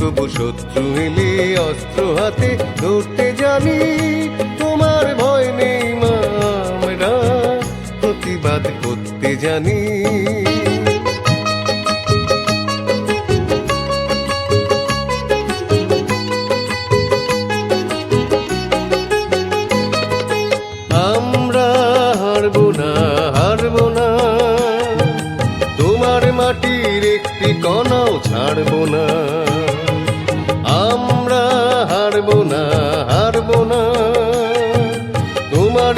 তবু শত্রু এলে অস্ত্র হাতে ধরতে জানি। তোমার ভয় নেই মা আমরা, প্রতিবাদ করতে জানি। হারবো না হারবো না। তোমার মাটির একটি ছাড়বো না।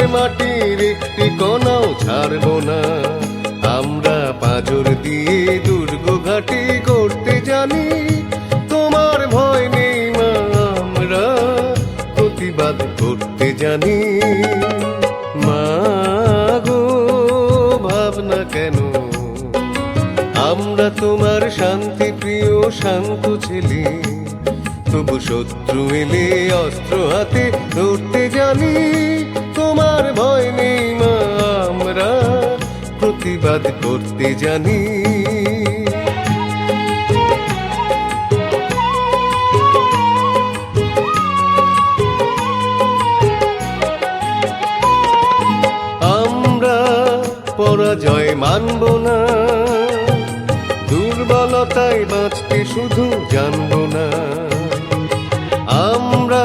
মাটির একটি কণাও ছাড়বো না। আমরা পাঁজর দিয়ে দুর্গ ঘাটি করতে জানি। তোমার ভয় নেই মা, আমরা প্রতিবাদ করতে জানি। মা গো, ভাবনা কেন? আমরা তোমার শান্তি প্রিয়, শান্ত ছেলে। তবু শত্রু এলে অস্ত্র হাতে ধরতে জানি। প্রতিবাদ করতে জানি। আমরা পরাজয় মানব না দুর্বলতায় বাঁচতে শুধু জানব না। আমরা